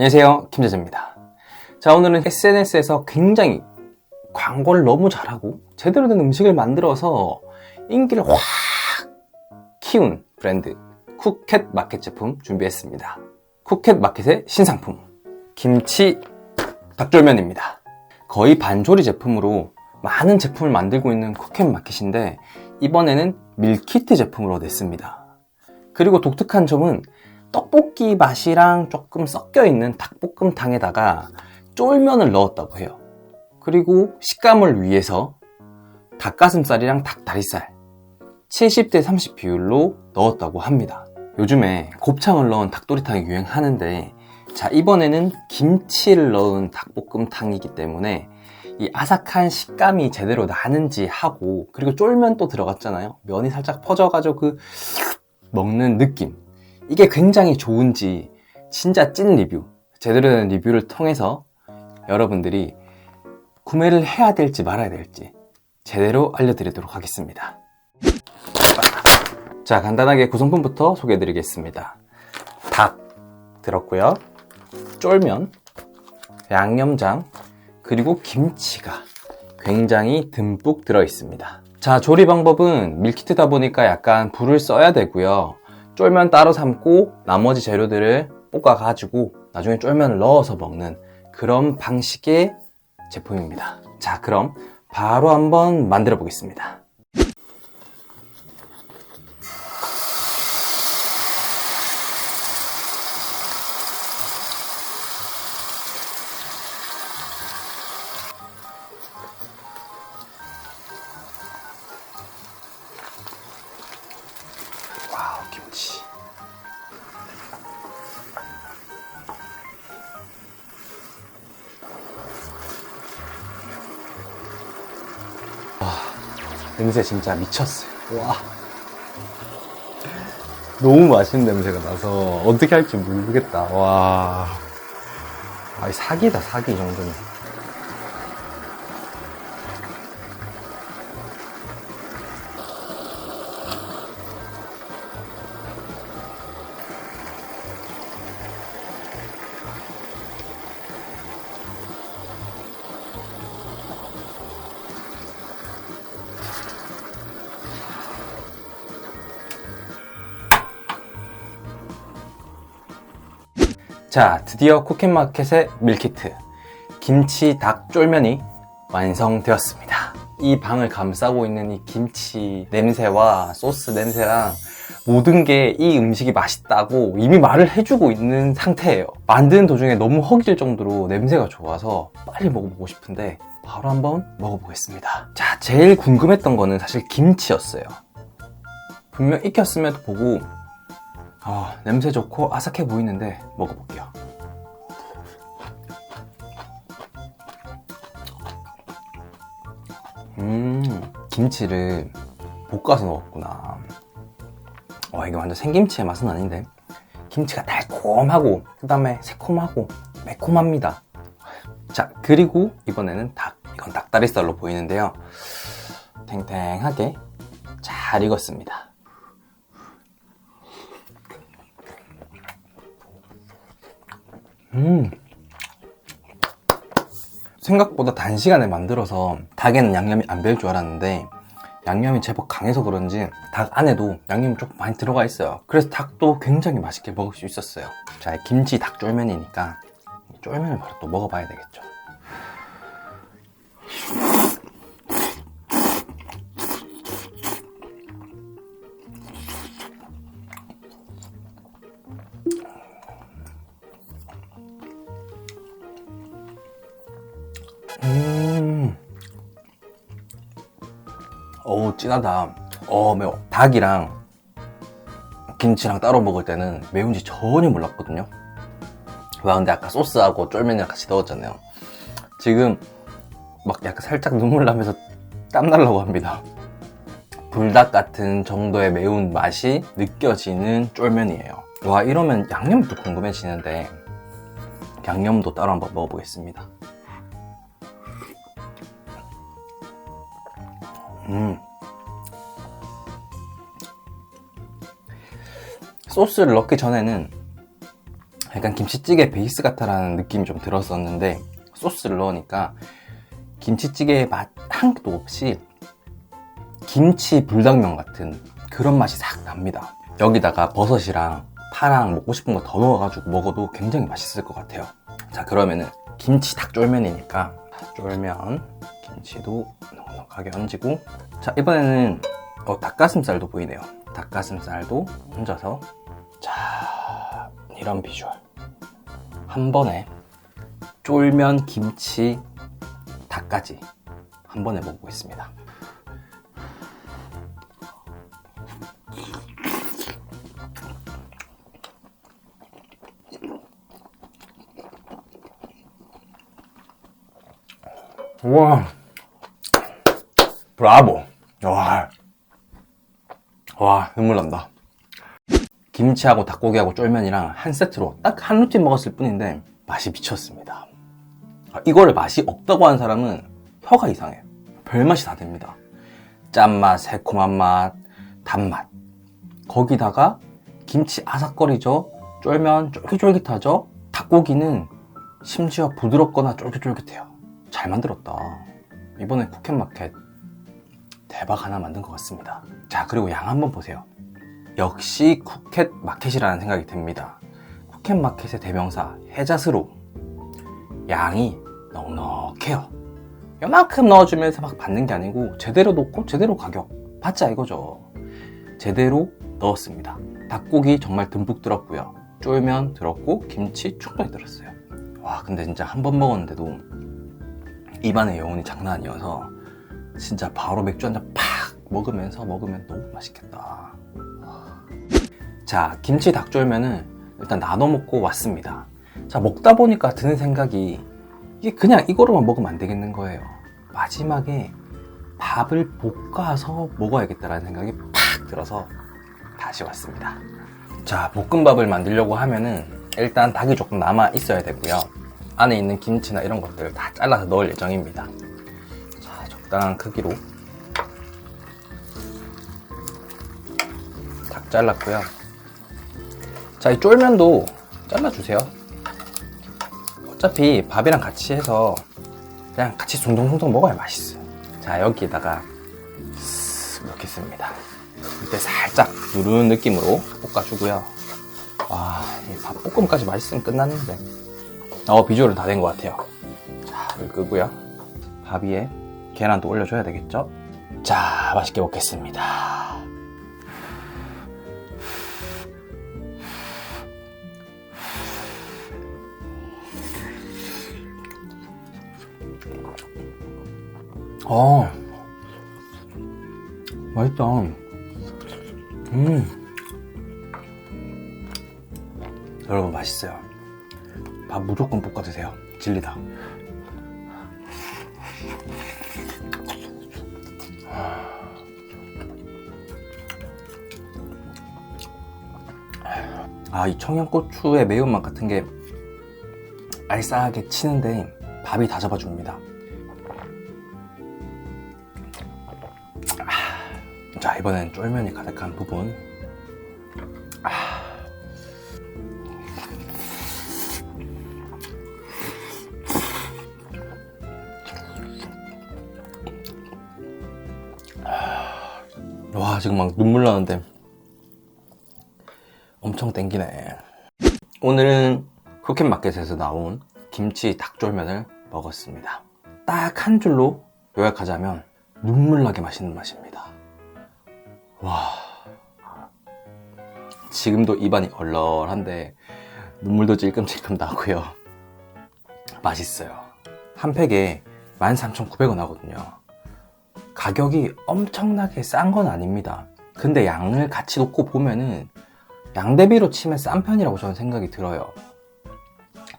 안녕하세요. 김재재입니다. 자 오늘은 SNS에서 굉장히 광고를 너무 잘하고 제대로 된 음식을 만들어서 인기를 확 키운 브랜드 쿠켓 마켓 제품 준비했습니다. 쿠켓 마켓의 신상품 김치 닭쫄면입니다. 거의 반조리 제품으로 많은 제품을 만들고 있는 쿠켓 마켓인데 이번에는 밀키트 제품으로 냈습니다. 그리고 독특한 점은 떡볶이 맛이랑 조금 섞여 있는 닭볶음탕에다가 쫄면을 넣었다고 해요. 그리고 식감을 위해서 닭가슴살이랑 닭다리살 70대 30 비율로 넣었다고 합니다. 요즘에 곱창을 넣은 닭도리탕이 유행하는데 자 이번에는 김치를 넣은 닭볶음탕이기 때문에 이 아삭한 식감이 제대로 나는지 하고 그리고 쫄면 또 들어갔잖아요. 면이 살짝 퍼져가지고 그 먹는 느낌 이게 굉장히 좋은지 진짜 찐 리뷰 제대로 된 리뷰를 통해서 여러분들이 구매를 해야 될지 말아야 될지 제대로 알려드리도록 하겠습니다. 자 간단하게 구성품부터 소개해 드리겠습니다. 닭 들었고요. 쫄면 양념장 그리고 김치가 굉장히 듬뿍 들어 있습니다. 자 조리 방법은 밀키트다 보니까 약간 불을 써야 되고요 쫄면 따로 삶고 나머지 재료들을 볶아 가지고 나중에 쫄면을 넣어서 먹는 그런 방식의 제품입니다. 자 그럼 바로 한번 만들어 보겠습니다 냄새 진짜 미쳤어요. 와. 너무 맛있는 냄새가 나서 어떻게 할지 모르겠다. 와. 아이 사기다 사기 이 정도면 자, 드디어 쿠켓마켓의 밀키트 김치 닭 쫄면이 완성되었습니다. 이 방을 감싸고 있는 이 김치 냄새와 소스 냄새랑 모든 게 이 음식이 맛있다고 이미 말을 해주고 있는 상태예요. 만드는 도중에 너무 허기질 정도로 냄새가 좋아서 빨리 먹어보고 싶은데 바로 한번 먹어보겠습니다. 자, 제일 궁금했던 거는 사실 김치였어요. 분명 익혔음에도 보고 아, 냄새 좋고 아삭해 보이는데 먹어볼게요. 음, 김치를 볶아서 넣었구나. 와, 이게 완전 생김치의 맛은 아닌데. 김치가 달콤하고, 그 다음에 새콤하고, 매콤합니다. 자, 그리고 이번에는 닭. 이건 닭다리살로 보이는데요. 탱탱하게 잘 익었습니다. 음. 생각보다 단시간에 만들어서 닭에는 양념이 안 별 줄 알았는데 양념이 제법 강해서 그런지 닭 안에도 양념이 조금 많이 들어가 있어요. 그래서 닭도 굉장히 맛있게 먹을 수 있었어요. 자 김치 닭 쫄면이니까 쫄면을 바로 또 먹어봐야 되겠죠 진하다. 어, 매워. 닭이랑 김치랑 따로 먹을 때는 매운지 전혀 몰랐거든요. 와, 근데 아까 소스하고 쫄면이랑 같이 넣었잖아요. 지금 막 약간 살짝 눈물 나면서 땀 나려고 합니다. 불닭 같은 정도의 매운 맛이 느껴지는 쫄면이에요. 와, 이러면 양념도 궁금해지는데, 양념도 따로 한번 먹어보겠습니다. 음. 소스를 넣기 전에는 약간 김치찌개 베이스 같다라는 느낌이 좀 들었었는데 소스를 넣으니까 김치찌개의 맛한 개도 없이 김치 불당면 같은 그런 맛이 싹 납니다. 여기다가 버섯이랑 파랑 먹고 싶은 거 더 넣어가지고 먹어도 굉장히 맛있을 것 같아요. 자 그러면은 김치 닭 쫄면이니까 쫄면 김치도 넉넉하게 얹고 자 이번에는 어, 닭가슴살도 보이네요. 닭가슴살도 얹어서 자 이런 비주얼 한 번에 쫄면 김치 닭까지 한 번에 먹어보겠습니다. 와, 브라보. 와, 와 눈물 난다. 김치하고 닭고기하고 쫄면이랑 한 세트로 딱 한 루틴 먹었을 뿐인데 맛이 미쳤습니다. 아, 이거를 맛이 없다고 하는 사람은 혀가 이상해요. 별맛이 다 됩니다. 짠맛, 새콤한 맛, 단맛. 거기다가 김치 아삭거리죠. 쫄면 쫄깃쫄깃하죠. 닭고기는 심지어 부드럽거나 쫄깃쫄깃해요. 잘 만들었다. 이번에 쿠켓마켓 대박 하나 만든 것 같습니다. 자, 그리고 양 한번 보세요. 역시 쿠켓 마켓이라는 생각이 듭니다. 쿠켓 마켓의 대명사 해자스로 양이 넉넉해요. 요만큼 넣어주면서 막 받는 게 아니고 제대로 놓고 제대로 가격 받자 이거죠. 제대로 넣었습니다. 닭고기 정말 듬뿍 들었고요. 쫄면 들었고 김치 충분히 들었어요. 와 근데 진짜 한 번 먹었는데도 입안의 여운이 장난 아니어서 진짜 바로 맥주 한 잔 팍 먹으면서 먹으면 너무 맛있겠다. 자 김치 닭쫄면은 일단 나눠 먹고 왔습니다. 자 먹다 보니까 드는 생각이 이게 그냥 이거로만 먹으면 안 되겠는 거예요. 마지막에 밥을 볶아서 먹어야겠다라는 생각이 팍 들어서 다시 왔습니다. 자, 볶음밥을 만들려고 하면은 일단 닭이 조금 남아 있어야 되고요. 안에 있는 김치나 이런 것들 다 잘라서 넣을 예정입니다. 자, 적당한 크기로 닭 잘랐고요. 자, 이 쫄면도 잘라주세요. 어차피 밥이랑 같이 해서 그냥 같이 둥둥둥둥 먹어야 맛있어요. 자, 여기에다가 쓱 넣겠습니다. 이때 살짝 누르는 느낌으로 볶아주고요. 와, 이 밥볶음까지 맛있으면 끝났는데. 어, 비주얼은 다 된 것 같아요. 자, 불 끄고요. 밥 위에 계란도 올려줘야 되겠죠? 자, 맛있게 먹겠습니다. 어, 맛있다. 음. 여러분, 맛있어요. 밥 무조건 볶아 드세요. 진리다. 아, 이 청양고추의 매운맛 같은 게 알싸하게 치는데 밥이 다 잡아줍니다. 자 이번엔 쫄면이 가득한 부분. 아. 와 지금 막 눈물 나는데 엄청 땡기네. 오늘은 쿠켓마켓에서 나온 김치 닭쫄면을 먹었습니다. 딱 한 줄로 요약하자면 눈물 나게 맛있는 맛입니다 와. 지금도 입안이 얼얼한데 눈물도 찔끔찔끔 나고요. 맛있어요. 한 팩에 13,900원 하거든요. 가격이 엄청나게 싼 건 아닙니다. 근데 양을 같이 놓고 보면은 양 대비로 치면 싼 편이라고 저는 생각이 들어요.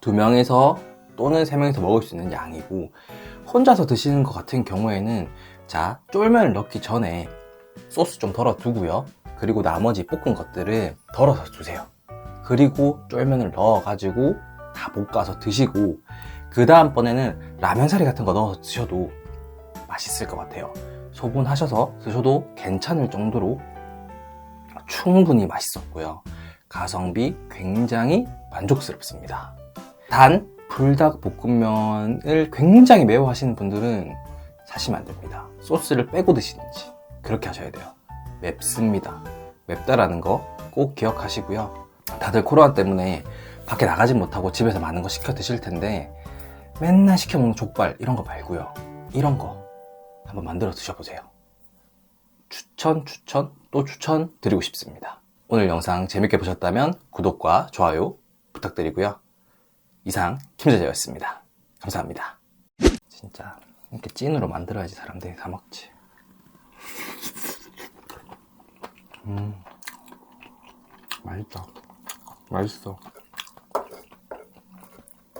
두 명에서 또는 세 명이서 먹을 수 있는 양이고 혼자서 드시는 것 같은 경우에는 자 쫄면을 넣기 전에 소스 좀 덜어 두고요. 그리고 나머지 볶은 것들을 덜어서 주세요. 그리고 쫄면을 넣어가지고 다 볶아서 드시고 그 다음번에는 라면 사리 같은 거 넣어서 드셔도 맛있을 것 같아요. 소분하셔서 드셔도 괜찮을 정도로 충분히 맛있었고요. 가성비 굉장히 만족스럽습니다. 단 불닭볶음면을 굉장히 매워하시는 분들은 사시면 안 됩니다. 소스를 빼고 드시든지 그렇게 하셔야 돼요. 맵습니다. 맵다라는 거 꼭 기억하시고요. 다들 코로나 때문에 밖에 나가지 못하고 집에서 많은 거 시켜 드실 텐데 맨날 시켜 먹는 족발 이런 거 말고요. 이런 거 한번 만들어 드셔보세요. 추천, 추천, 또 추천 드리고 싶습니다. 오늘 영상 재밌게 보셨다면 구독과 좋아요 부탁드리고요. 이상 김재재였습니다. 감사합니다. 진짜 이렇게 찐으로 만들어야지 사람들이 다 먹지. 음, 맛있다. 맛있어.